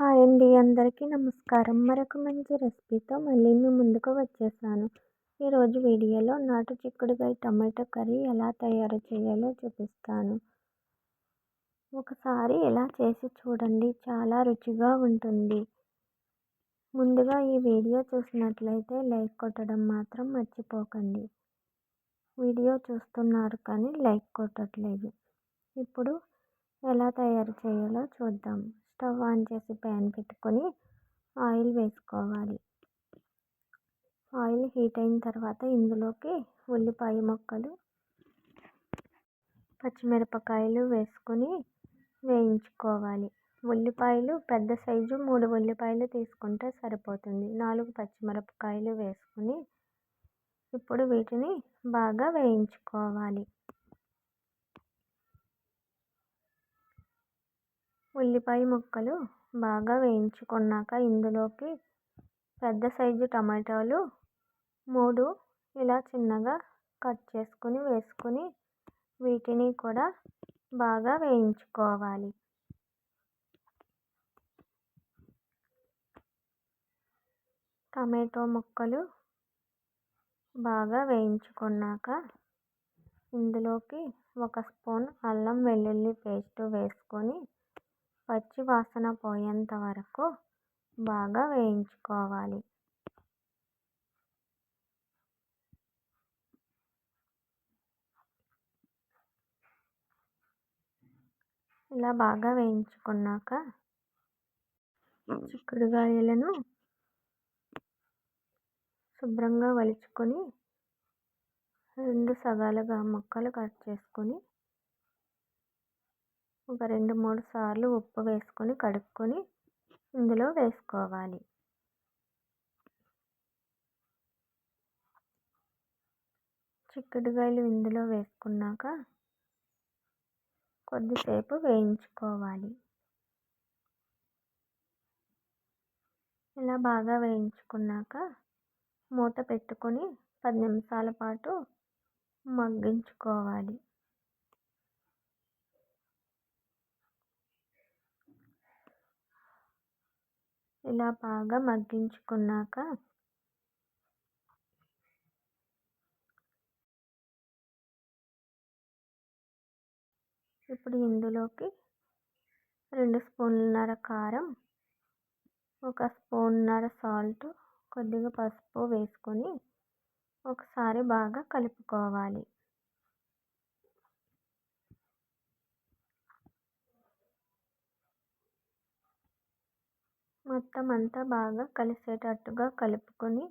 Hi అండి. అందరికీ నమస్కారం. మరొక మంచి రెసిపీతో మళ్ళీ మీ ముందుకు వచ్చేసాను. ఈరోజు వీడియోలో నాటు చిక్కుడుకాయ టమాటో కర్రీ ఎలా తయారు చేయాలో చూపిస్తాను. ఒకసారి ఎలా చేసి చూడండి. చాలా రుచిగా ఉంటుంది. ముందుగా ఈ వీడియో చూసినట్లయితే లైక్ కొట్టడం మాత్రం మర్చిపోకండి. వీడియో చూస్తున్నారు కానీ లైక్ కొట్టట్లేదు. ఇప్పుడు ఎలా తయారు చేయాలో చూద్దాం. స్టవ్ ఆన్ చేసి ప్యాన్ పెట్టుకొని ఆయిల్ వేసుకోవాలి. ఆయిల్ హీట్ అయిన తర్వాత ఇందులోకి ఉల్లిపాయ ముక్కలు పచ్చిమిరపకాయలు వేసుకొని వేయించుకోవాలి. ఉల్లిపాయలు పెద్ద సైజు మూడు ఉల్లిపాయలు తీసుకుంటే సరిపోతుంది. నాలుగు పచ్చిమిరపకాయలు వేసుకొని ఇప్పుడు వీటిని బాగా వేయించుకోవాలి. ఉల్లిపాయ ముక్కలు బాగా వేయించుకున్నాక ఇందులోకి పెద్ద సైజు టమాటాలు మూడు ఇలా చిన్నగా కట్ చేసుకుని వేసుకుని వీటిని కూడా బాగా వేయించుకోవాలి. టమాటో ముక్కలు బాగా వేయించుకున్నాక ఇందులోకి ఒక స్పూన్ అల్లం వెల్లుల్లి పేస్ట్ వేసుకొని పచ్చి వాసన పోయేంత వరకు బాగా వేయించుకోవాలి. ఇలా బాగా వేయించుకున్నాక చిక్కుడుగాయలను శుభ్రంగా వలుచుకొని రెండు సగాలుగా ముక్కలు కట్ చేసుకొని ఒక రెండు మూడు సార్లు ఉప్పు వేసుకొని కడుక్కొని ఇందులో వేసుకోవాలి. చిక్కుడుకాయలు ఇందులో వేసుకున్నాక కొద్దిసేపు వేయించుకోవాలి. ఇలా బాగా వేయించుకున్నాక మూత పెట్టుకొని పది నిమిషాల పాటు మగ్గించుకోవాలి. ఇలా బాగా మగ్గించుకున్నాక ఇప్పుడు ఇందులోకి రెండు స్పూన్లన్నర కారం ఒక స్పూన్నర సాల్ట్ కొద్దిగా పసుపు వేసుకొని ఒకసారి బాగా కలుపుకోవాలి. మొత్తం అంతా బాగా కలిసేటట్టుగా కలుపుకొని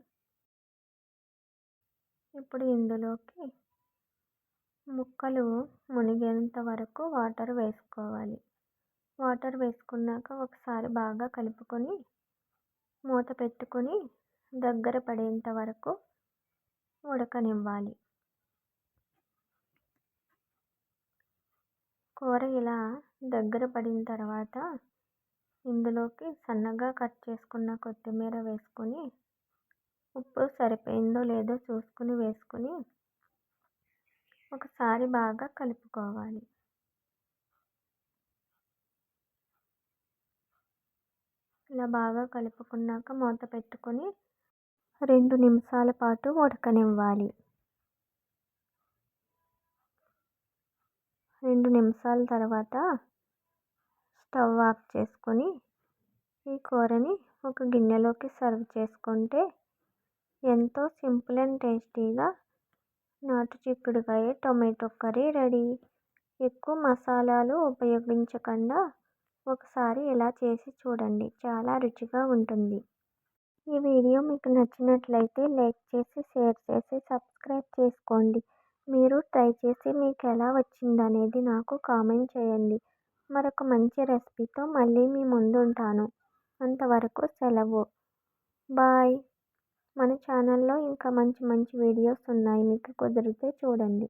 ఇప్పుడు ఇందులోకి ముక్కలు మునిగేంత వరకు వాటర్ వేసుకోవాలి. వాటర్ వేసుకున్నాక ఒకసారి బాగా కలుపుకొని మూత పెట్టుకొని దగ్గర పడేంత వరకు ఉడకనివ్వాలి. కూర ఇలా దగ్గర పడిన తర్వాత ఇందులోకి సన్నగా కట్ చేసుకున్న కొత్తిమీర వేసుకొని ఉప్పు సరిపోయిందో లేదో చూసుకుని వేసుకుని ఒకసారి బాగా కలుపుకోవాలి. ఇలా బాగా కలుపుకున్నాక మూత పెట్టుకొని రెండు నిమిషాల పాటు ఉడకనివ్వాలి. రెండు నిమిషాల తర్వాత స్టవ్ ఆఫ్ చేసుకొని ఈ కూరని ఒక గిన్నెలోకి సర్వ్ చేసుకుంటే ఎంతో సింపుల్ అండ్ టేస్టీగా నాటు చిక్కుడుకాయ టొమాటో కర్రీ రెడీ. ఎక్కువ మసాలాలు ఉపయోగించకుండా ఒకసారి ఇలా చేసి చూడండి చాలా రుచిగా ఉంటుంది. ఈ వీడియో మీకు నచ్చినట్లయితే లైక్ చేసి షేర్ చేసి సబ్స్క్రైబ్ చేసుకోండి. మీరు ట్రై చేసి మీకు ఎలా వచ్చిందనేది నాకు కామెంట్ చేయండి. మరొక మంచి రెసిపీతో మళ్ళీ మీ ముందు ఉంటాను అంతవరకు సెలవు. బాయ్. మన ఛానల్లో ఇంకా మంచి మంచి వీడియోస్ ఉన్నాయి. మీకు కుదిరితే చూడండి.